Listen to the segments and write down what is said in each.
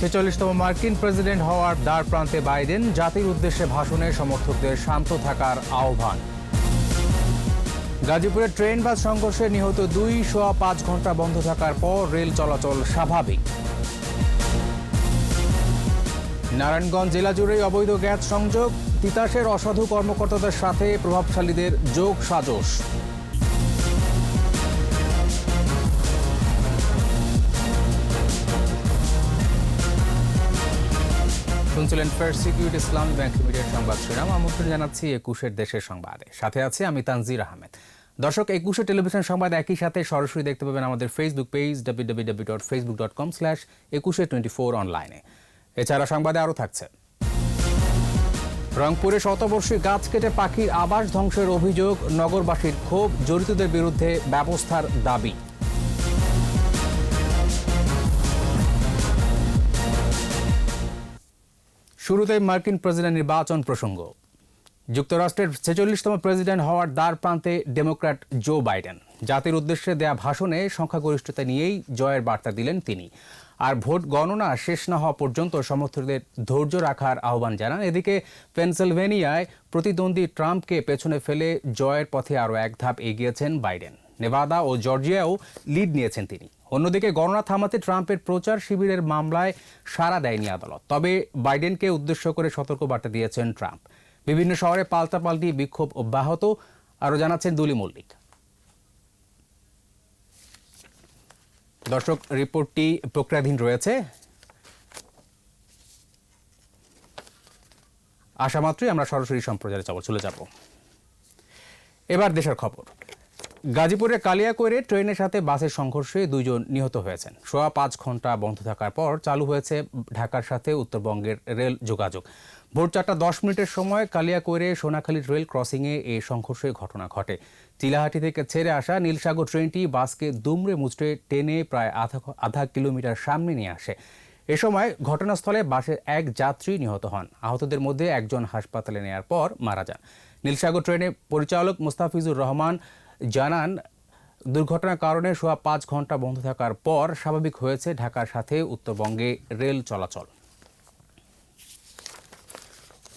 ছেচল্লিশতম মার্কিন প্রেসিডেন্ট হওয়ার দ্বার প্রান্তে বাইডেন জাতির উদ্দেশ্যে ভাষণে সমর্থকদের শান্ত থাকার আহ্বান। গাজীপুরে ট্রেন বাস সংঘর্ষে নিহত দুই সোয়া পাঁচ ঘণ্টা বন্ধ থাকার পর রেল চলাচল স্বাভাবিক। নারায়ণগঞ্জ জেলা জুড়েই অবৈধ গ্যাস সংযোগ, তিতাসের অসাধু কর্মকর্তাদের সাথে প্রভাবশালীদের যোগ সাজস শুনছিলেন first security Islam bank limited সংবাদ শিরোনাম। আমন্ত্রণ জানাচ্ছি একুশের দেশের সংবাদে। সাথে আছে আমি তানজির আহমেদ। দর্শক, একুশে টেলিভিশন সংবাদ একই সাথে সরাসরি দেখতে পাবেন আমাদের Facebook page W dot Facebook dot com slash Ekushe twenty four অনলাইনে এছাড়া সংবাদে আরও থাকছে। রংপুরে শতবর্ষী গাছ কেটে পাখির আবাস ধ্বংসের অভিযোগ, নগরবাসীর ক্ষোভ, জড়িতদের বিরুদ্ধে ব্যবস্থার দাবি। শুরুতেই মার্কিন প্রেসিডেন্ট নির্বাচন প্রসঙ্গ। যুক্তরাষ্ট্রের ছেচল্লিশতম প্রেসিডেন্ট হওয়ার দ্বার প্রান্তে ডেমোক্র্যাট জো বাইডেন। জাতির উদ্দেশ্যে দেয়া ভাষণে সংখ্যাগরিষ্ঠতা নিয়েই জয়ের বার্তা দিলেন তিনি। আর ভোট গণনা শেষ না হওয়া পর্যন্ত সমর্থকদের ধৈর্য রাখার আহ্বান জানান। এদিকে পেনসিলভেনিয়ায় প্রতিদ্বন্দ্বী ট্রাম্পকে পেছনে ফেলে জয়ের পথে আরও এক ধাপ এগিয়েছেন বাইডেন। নেভাদা ও জর্জিয়াও লিড নিয়েছেন তিনি। অন্যদিকে গণনা থামাতে ট্রাম্পের প্রচার শিবিরের মামলায় সাড়া দেয়নি আদালত। তবে বাইডেনকে উদ্দেশ্য করে সতর্কবার্তা দিয়েছেন ট্রাম্প। বিভিন্ন শহরে পাল্টাপাল্টি বিক্ষোভ অব্যাহত, আরও জানাচ্ছেন দুলি মল্লিক। দর্শক, রিপোর্টটি প্রক্রিয়াধীন রয়েছে। আসা মাত্রই আমরা সরাসরি সম্প্রচারে চলে যাব। এবার দেশের খবর। গাজীপুরে কালিয়াকৈরে ট্রেনের সাথে বাসের সংঘর্ষে দুইজন নিহত হয়েছেন। সোয়া পাঁচ ঘণ্টা বন্ধ থাকার পর চালু হয়েছে ঢাকার সাথে উত্তরবঙ্গের রেল যোগাযোগ। ভোর চারটা দশ মিনিটের সময় কালিয়াকৈরে সোনাখালী রেল ক্রসিংয়ে এই সংঘর্ষের ঘটনা ঘটে। চিলাহাটি থেকে ছেড়ে আসা নীলসাগর ট্রেনটি বাসকে দুমড়ে মুচড়ে টেনে প্রায় আধা আধা কিলোমিটার সামনে নিয়ে আসে। এ সময় ঘটনাস্থলে বাসের এক যাত্রী নিহত হন। আহতদের মধ্যে একজন হাসপাতালে নেয়ার পর মারা যান। নীলসাগর ট্রেনে পরিচালক মুস্তাফিজুর রহমান জানান, দুর্ঘটনার কারণে সোয়া পাঁচ ঘণ্টা বন্ধ থাকার পর স্বাভাবিক হয়েছে ঢাকার সাথে উত্তরবঙ্গে রেল চলাচল।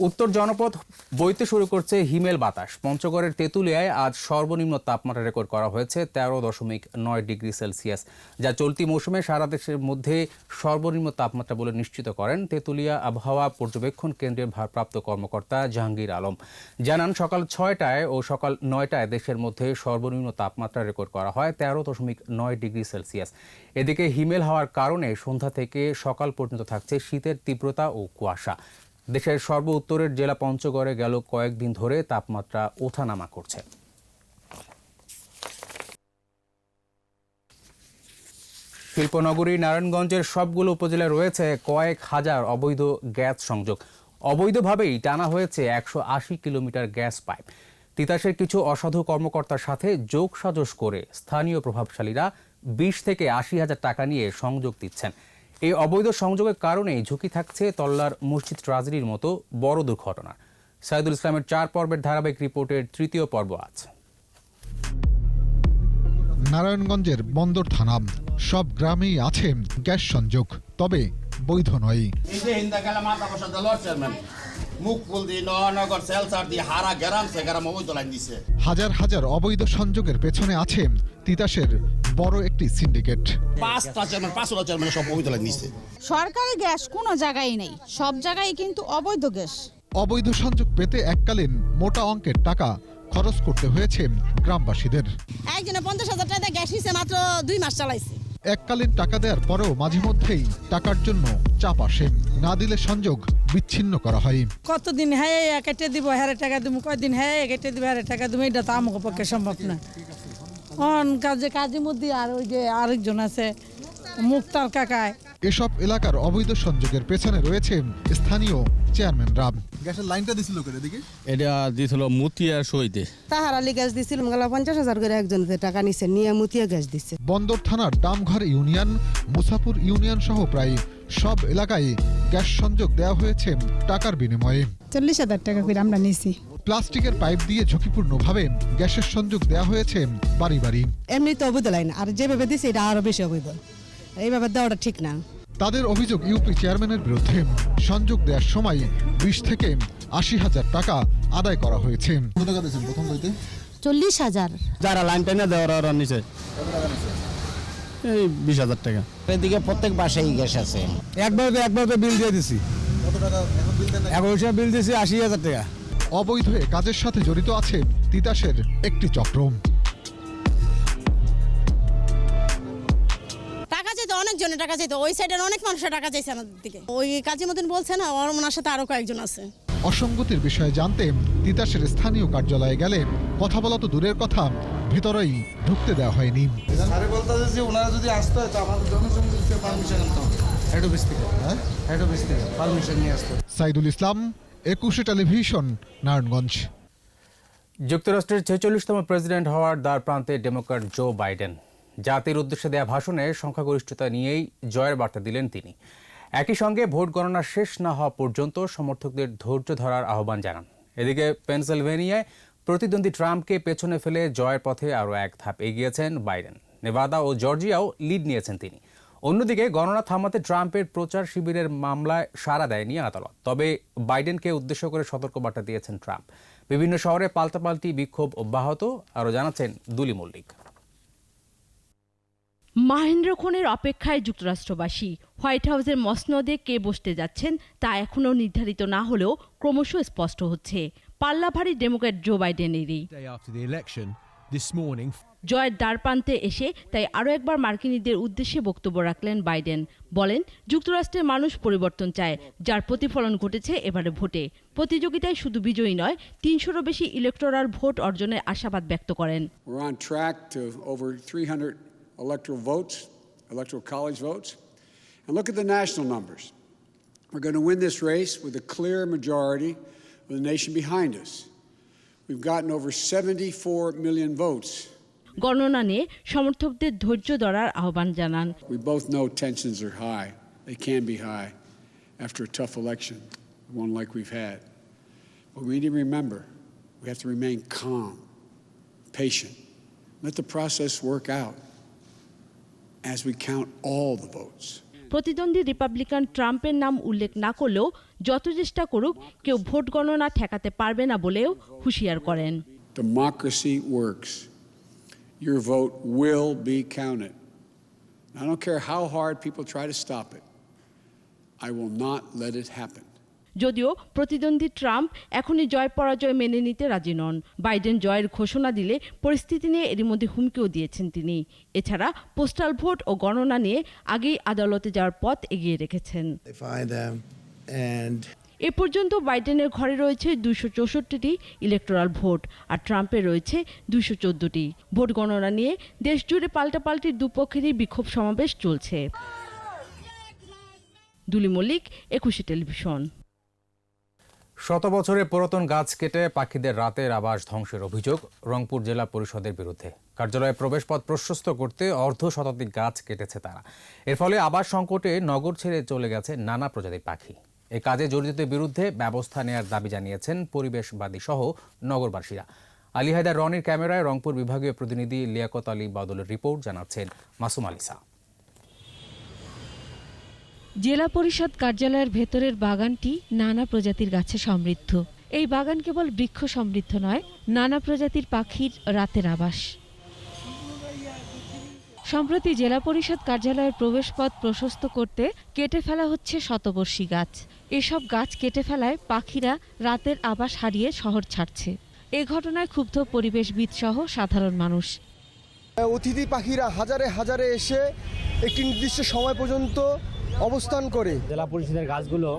উত্তর জনপথ বইতে শুরু করছে হিমেল বাতাস। পঞ্চগড়ের তেঁতুলিয়ায় আজ সর্বনিম্ন তাপমাত্রা রেকর্ড করা হয়েছে, তেরো দশমিক নয় ডিগ্রি সেলসিয়াস, যা চলতি মৌসুমে সারা দেশের মধ্যে সর্বনিম্ন তাপমাত্রা বলে নিশ্চিত করেন তেঁতুলিয়া আবহাওয়া পর্যবেক্ষণ কেন্দ্রের ভারপ্রাপ্ত কর্মকর্তা জাহাঙ্গীর আলম। জানান, সকাল ছয়টায় ও সকাল নয়টায় দেশের মধ্যে সর্বনিম্ন তাপমাত্রা রেকর্ড করা হয়, তেরো দশমিক নয় ডিগ্রি সেলসিয়াস। এদিকে হিমেল হওয়ার কারণে সন্ধ্যা থেকে সকাল পর্যন্ত থাকছে শীতের তীব্রতা ও কুয়াশা। দেশের সর্ব উত্তরের জেলা পঞ্চগড়ে গেল কয়েকদিন ধরে তাপমাত্রা ওঠানামা করছে। শিল্পনগরী, নারায়ণগঞ্জের সবগুলো উপজেলায় রয়েছে কয়েক হাজার অবৈধ গ্যাস সংযোগ। অবৈধভাবেই টানা হয়েছে একশো আশি কিলোমিটার গ্যাস পাইপ। তিতাসের কিছু অসাধু কর্মকর্তার সাথে যোগ সাজস করে স্থানীয় প্রভাবশালীরা বিশ থেকে আশি হাজার টাকা নিয়ে সংযোগ দিচ্ছেন। এই অবৈধ সংযোগের কারণে ঝুঁকি থাকছে তল্লার মসজিদ ট্রাজেডির মতো বড় দুর্ঘটনা। সাইদুল ইসলামের চার পর্বের ধারাবাহিক রিপোর্টের তৃতীয় পর্ব আজ। নারায়ণগঞ্জের বন্দর থানা সব গ্রামেই আছে গ্যাস সংযোগ তবে বৈধ নয়। হাজার হাজার অবৈধ সংযোগের পেছনে আছে তিতাসের বড় একটি সিন্ডিকেট। পাঁচটা চেয়ারম্যান পাঁচটা চেয়ারম্যান সব সরকারি গ্যাস কোনো জায়গায় নেই সব জায়গায় কিন্তু অবৈধ গ্যাস। অবৈধ সংযোগ পেতে এককালীন মোটা অঙ্কের টাকা খরচ করতে হয়েছে গ্রামবাসীদের। একজনে পঞ্চাশ হাজার টাকা গ্যাস নিছে মাত্র দুই মাস চালাইছে। এককালীন টাকা দেওয়ার পরেও মাঝে মধ্যেই টাকার জন্য চাপ আসে। না দিলে সংযোগ বিচ্ছিন্ন করা হয়। কতদিন হ্যাঁ কেটে দিব হ্যাঁ টাকা দিব কয়দিন হ্যাঁ কেটে দিব হ্যাঁ টাকা দিব এটা তো আমাকে পক্ষে সম্ভব না। অন কাজে কাজে মধ্যে আর ওই যে আরেকজন আছে মুক্তার কাকায়। এসব এলাকার অবৈধ সংযোগের পেছনে রয়েছে স্থানীয় চেয়ারম্যানরা গ্যাসের লাইনটা দিছিল করে এদিকে? এটা দিছিল মুতিয়া সইতে। তাহার আলী গ্যাস দিছিল গেল পঞ্চাশ হাজার করে একজন টাকা নিছে নিয়ে মুতিয়া গ্যাস দিছে। বন্দর থানার ডামঘর ইউনিয়ন মুসাপুর ইউনিয়ন সহ প্রায় সব এলাকায় গ্যাস সংযোগ দেওয়া হয়েছে টাকার বিনিময়ে। চল্লিশ হাজার টাকা করে আমরা নিছি। প্লাস্টিকের পাইপ দিয়ে ঝুঁকিপূর্ণভাবে গ্যাসের সংযোগ দেওয়া হয়েছে বাড়ি বাড়ি। এমনি তো অবৈধ লাইন আর যেভাবে দিছে এটা আরও বেশি অবৈধ। এইভাবে দেওয়াটা ঠিক না। তাদের অভিযোগ ইউপি চেয়ারম্যানের বিরুদ্ধে সংযোগ দেওয়ার সময় বিশ থেকে আশি হাজার টাকা আদায় করা হয়েছে। কত টাকা দিয়েছেন প্রথম বইতে? চল্লিশ হাজার। যারা লাইন টেনে দেওয়ার ওরা নিচে এই বিশ হাজার টাকা। এদিকে প্রত্যেক বাসায় গ্যাস আছে। একবার তো একবার তো বিল দিয়ে দিছি। কত টাকা এখন বিল দেন না এখন বিল দিয়েছি আশি হাজার টাকা। অবৈধ কাজের সাথে জড়িত আছে তিতাসের একটি চক্র টাকা চাইতো অনেকজনের টাকা চাইতো। ওই সাইডের অনেক মানুষের টাকা চাইছে আমাদের দিকে। ওই কাজী মতন বলছে না ওর ওনার সাথে আরও কয়েকজন আছে। অসঙ্গতির বিষয়ে জানতে তিতাসের স্থানীয় কার্যালয়ে গেলে কথা বলা তো দূরের কথা ভিতরেই ঢুকতে দেওয়া হয়নি। স্যারে বলতেছে যে ওনারা যদি আসতে হয় তো আমাদের জনসংযোগ পারমিশন আনতে হবে। হেড অফিস থেকে হ্যাঁ? হেড অফিস থেকে পারমিশন নিয়ে আসতে সাইদুল ইসলাম একুশে টেলিভিশন, নারায়ণগঞ্জ। যুক্তরাষ্ট্রের ছেচল্লিশতম প্রেসিডেন্ট হওয়ার দ্বার প্রান্তে ডেমোক্র্যাট জো বাইডেন। জাতির উদ্দেশ্যে দেয়া ভাষণে সংখ্যাগরিষ্ঠতা নিয়েই জয়ের বার্তা দিলেন তিনি। একই সঙ্গে ভোট গণনা শেষ না হওয়া পর্যন্ত সমর্থকদের ধৈর্য ধরার আহ্বান জানান। এদিকে পেনসিলভেনিয়ায় প্রতিদ্বন্দ্বী ট্রাম্পকে পেছনে ফেলে জয়ের পথে আরও এক ধাপ এগিয়েছেন বাইডেন। নেভাদা ও জর্জিয়াও লিড নিয়েছেন তিনি। অন্যদিকে গণনা থামাতে ট্রাম্পের প্রচার শিবিরের মামলায় সাড়া দেয়নি আদালত। তবে বাইডেনকে উদ্দেশ্য করে সতর্কবার্তা দিয়েছেন ট্রাম্প। বিভিন্ন শহরে পাল্টাপাল্টি বিক্ষোভ অব্যাহত আরও জানাচ্ছেন দুলি মল্লিক। মাহেন্দ্র খনের অপেক্ষায় যুক্তরাষ্ট্রবাসী। হোয়াইট হাউসের মসনদে কে বসতে যাচ্ছেন তা এখনও নির্ধারিত না হলেও ক্রমশ স্পষ্ট হচ্ছে। পাল্লাভারী ডেমোক্র্যাট জো বাইডেনেরই। জয়ের দ্বারপ্রান্তে এসে তাই আরও একবার মার্কিনীদের উদ্দেশ্যে বক্তব্য রাখলেন বাইডেন বলেন, যুক্তরাষ্ট্রের মানুষ পরিবর্তন চায়, যার প্রতিফলন ঘটেছে এবারে ভোটে প্রতিযোগিতায় শুধু বিজয়ী নয়, তিনশোরও বেশি ইলেকট্রাল ভোট অর্জনে আশাবাদ ব্যক্ত করেন And look at the national numbers. We're going to win this race with a clear majority nation behind us. We've gotten over 74 million votes গণনা নিয়ে সমর্থকদের ধৈর্য ধরার আহ্বান জানান We both know tensions are high. They can be high after a tough election, one like we've had. But we need to remember we have to remain calm, patient, let the process work out as we count all the votes. প্রতিদ্বন্দ্বী Republican ট্রাম্পের নাম উল্লেখ না করলেও যত চেষ্টা করুক কেউ ভোট গণনা ঠেকাতে পারবে না বলেও হুঁশিয়ার করেন Democracy works. Your vote will be counted. I don't care how hard people try to stop it. I will not let it happen. যদিও প্রতিদ্বন্দ্বী ট্রাম্প এখনই জয় পরাজয় মেনে নিতে রাজি নন বাইডেন জয়ের ঘোষণা দিলে পরিস্থিতি নিয়ে এরই মধ্যে হুমকিও দিয়েছেন তিনি এছাড়া পোস্টাল ভোট ও গণনা নিয়ে আগেই আদালতে যাওয়ার পথ এগিয়ে রেখেছেন এ পর্যন্ত বাইডেনের ঘরে রয়েছে দুশো চৌষট্টিটি ইলেকটোরাল ভোট আর ট্রাম্পের রয়েছে দুশো চোদ্দটি। ভোট গণনা নিয়ে দেশজুড়ে পাল্টাপাল্টি দুপক্ষেরই বিক্ষোভ সমাবেশ চলছে। দুলি মল্লিক, একুশে টেলিভিশন। শত বছরের পুরাতন গাছ কেটে পাখিদের রাতের আবাস ধ্বংসের অভিযোগ রংপুর জেলা পরিষদের বিরুদ্ধে। কার্যালয়ে প্রবেশপথ প্রশস্ত করতে অর্ধ শতাধিক গাছ কেটেছে তারা। এর ফলে আবাস সংকটে নগর ছেড়ে চলে গেছে নানা প্রজাতির পাখি। এই কাজে জড়িতদের বিরুদ্ধে ব্যবস্থা নেয়ার দাবি জানিয়েছেন পরিবেশবাদী সহ নগরবাসীরা। আলী হায়দার রনির ক্যামেরায় রংপুর বিভাগীয় প্রতিনিধি লিয়াকত আলী বাদলের রিপোর্ট জানাচ্ছেন মাসুম আলিসা। জেলা পরিষদ কার্যালয়ের ভেতরের বাগানটি নানা প্রজাতির গাছে সমৃদ্ধ। এই বাগান কেবল বৃক্ষ সমৃদ্ধ নয়, নানা প্রজাতির পাখির রাতের আবাস। সম্প্রতি জেলা পরিষদ কার্যালয়ের প্রবেশপথ প্রশস্ত করতে কেটে ফেলা হচ্ছে শতবর্ষী গাছ। এসব গাছ কেটে ফেলায় পাখিরা রাতের আবাস হারিয়ে শহর ছাড়ছে। এ ঘটনায় ক্ষুব্ধ পরিবেশবিদ সহ সাধারণ মানুষ। অতিথি পাখিরা হাজারে হাজারে এসে একটি নির্দিষ্ট সময় পর্যন্ত অবস্থান করে। জেলা পরিষদের গাছগুলো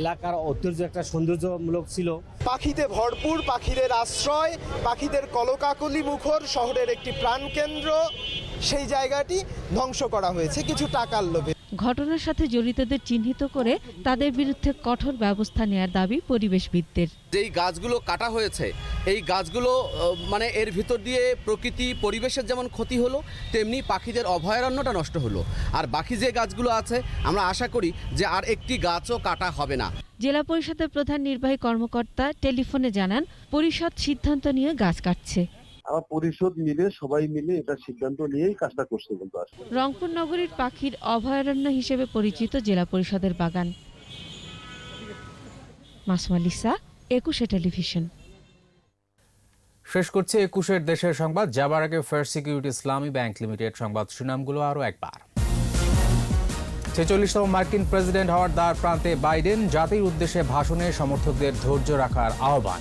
এলাকার ঐতিহ্য একটা সৌন্দর্যমূলক ছিল। পাখিতে ভরপুর পাখিদের আশ্রয় পাখিদের কলকাকলি মুখর শহরের একটি প্রাণকেন্দ্র। সেই জায়গাটি ধ্বংস করা হয়েছে কিছু টাকার লোভে। ঘটনার সাথে জড়িতদের চিহ্নিত করে তাদের বিরুদ্ধে কঠোর ব্যবস্থা নেয়ার দাবি পরিবেশবিদদের। যেই গাছগুলো কাটা হয়েছে এই গাছগুলো মানে এর ভিতর দিয়ে প্রকৃতি পরিবেশের যেমন ক্ষতি হলো তেমনি পাখিদের অভয়ারণ্যটা নষ্ট হলো। আর বাকি যে গাছগুলো আছে আমরা আশা করি যে আর একটি গাছও কাটা হবে না। জেলা পরিষদের প্রধান নির্বাহী কর্মকর্তা টেলিফোনে জানান পরিষদ সিদ্ধান্ত নিয়ে গাছ কাটছে। আমার পরিষদ মিলে সবাই মিলে এটা সিদ্ধান্ত নিয়েই কাজটা করছে কিন্তু আসলে রংপুর নগরীর পাখির অভয়ারণ্য হিসেবে পরিচিত জেলা পরিষদের বাগান। মাসমালিসা একুশে টেলিভিশন। শেষ করছে একুশের দেশের সংবাদ। যাবার আগে first security Islami bank limited সংবাদ সুনামগুলো আরও একবার। ছেচল্লিশতম মার্কিন প্রেসিডেন্ট হওয়ার দ্বার প্রান্তে বাইডেন জাতির উদ্দেশ্যে ভাষণে সমর্থকদের ধৈর্য রাখার আহ্বান।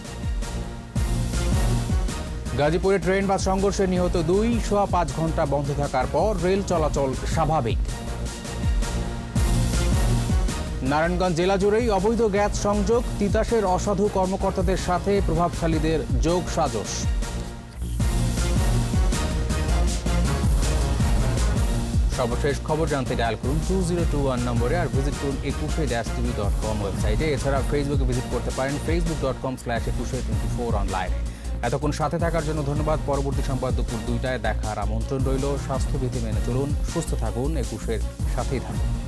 গাজীপুরে ট্রেন বা সংঘর্ষে নিহত দুই, সোয়া পাঁচ ঘণ্টা বন্ধ থাকার পর রেল চলাচল স্বাভাবিক। নারায়ণগঞ্জ জেলা জুড়েই অবৈধ গ্যাস সংযোগ, তিতাসের অসাধু কর্মকর্তাদের সাথে প্রভাবশালীদের যোগ সাজস সর্বশেষ খবর জানতে ডায়াল করুন টু জিরো টু ওয়ান নম্বরে আর ভিজিট করুন একুশে ড্যাশ টিভি ডট কম ওয়েবসাইটে। এছাড়া ফেসবুকে ভিজিট করতে পারেন Facebook dot com slash Ekushe twenty four অনলাইনে এতক্ষণ সাথে থাকার জন্য ধন্যবাদ। পরবর্তী সংবাদ দুপুর দুইটায় দেখার আমন্ত্রণ রইল। স্বাস্থ্যবিধি মেনে চলুন, সুস্থ থাকুন, একুশের সাথেই থাকুন।